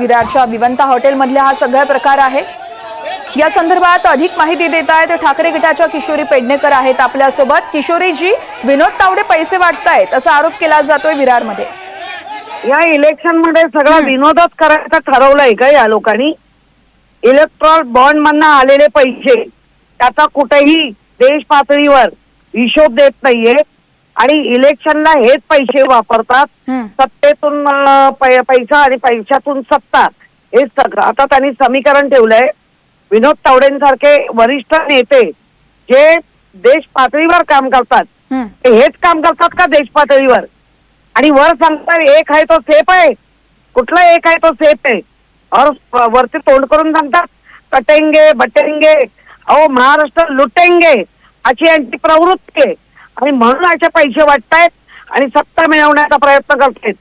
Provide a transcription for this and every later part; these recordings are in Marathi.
विरारच्या विवंता हॉटेलमधल्या हा सगळा प्रकार आहे. या संदर्भात अधिक माहिती देत आहेत ठाकरे गटाच्या किशोरी पेडणेकर आहेत आपल्यासोबत. किशोरीजी विनोद तावडे पैसे वाटतायत असा आरोप केला जातोय विरारमध्ये. या इलेक्शनमध्ये सगळा विनोदच करायचा ठरवलंय का या लोकांनी? इलेक्ट्रॉल बॉन्ड मधनं आलेले पैसे त्याचा कुठेही देश पातळीवर हिशोब देत नाहीये. आणि इलेक्शनला हेच पैसे वापरतात. सत्तेतून पैसा आणि पैशातून सत्ता. हे सगळं. आता त्यांनी समीकरण ठेवलंय. विनोद तावडेंसारखे वरिष्ठ नेते जे देश पातळीवर काम करतात. ते हेच काम करतात का देश पातळीवर? आणि वर सांगतात एक आहे तो सेफ आहे. कुठला एक आहे तो सेफ आहे? और वरती तोंड करून सांगतात कटेंगे बटेंगे अहो महाराष्ट्र लुटेंगे अशी यांची प्रवृत्ती आहे. आणि म्हणून असे पैसे वाटतायत आणि सत्ता मिळवण्याचा प्रयत्न करतायत.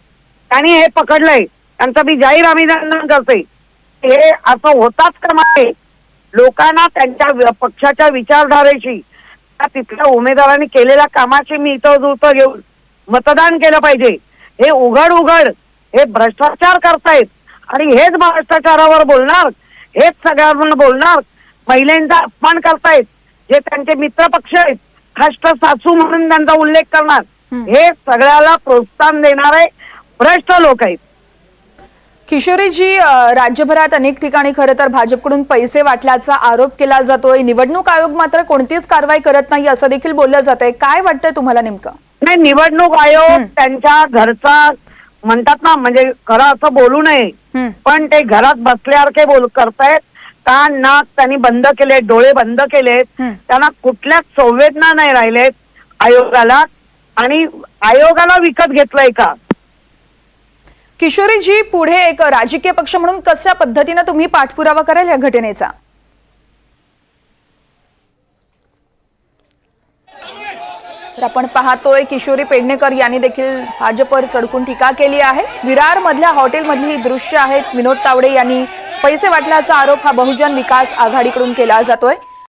त्यांनी हे पकडलंय. त्यांचं मी जाहीर अभिनंदन करते हे असं होताच क्रमाने लोकांना त्यांच्या पक्षाच्या विचारधारेशी तिथल्या उमेदवारांनी केलेल्या कामाची मी इथं जुळतं घेऊन मतदान केलं पाहिजे. हे उघड उघड हे भ्रष्टाचार करतायत. आणि हेच भ्रष्टाचारावर बोलणार हेच सगळ्यांना बोलणार महिलांचा अपमान करतायत. जे त्यांचे मित्र पक्ष आहेत खाष्ट सासू म्हणून त्यांचा उल्लेख करणार. हे सगळ्याला प्रोत्साहन देणारे भ्रष्ट लोक आहेत. किशोरीजी राज्यभरात अनेक ठिकाणी खरं तर भाजपकडून पैसे वाटल्याचा आरोप केला जातोय. निवडणूक आयोग मात्र कोणतीच कारवाई करत नाही असं देखील बोललं जात आहे काय वाटतंय तुम्हाला नेमकं? नाही निवडणूक आयोग. त्यांच्या घरचा म्हणतात ना म्हणजे खरं असं बोलू नये. पण ते घरात बसल्यासारखे बोल करतायत. कान नाक त्यांनी बंद केले डोळे बंद केलेत. त्यांना कुठल्याच संवेदना नाही राहिलेत. आयोगाला आणि आयोगाला विकत घेतलंय का? किशोरीजी पुढे एक राजकीय पक्ष म्हणून कशा पद्धतीनं तुम्ही पाठपुरावा कराल या घटनेचा? तर आपण पाहतोय किशोरी पेडणेकर यांनी देखील भाजपवर सडकून टीका केली आहे. विरार मधल्या हॉटेलमधली ही दृश्य आहेत. विनोद तावडे यांनी पैसे वाटल्याचा आरोप हा बहुजन विकास आघाडीकडून केला जातोय.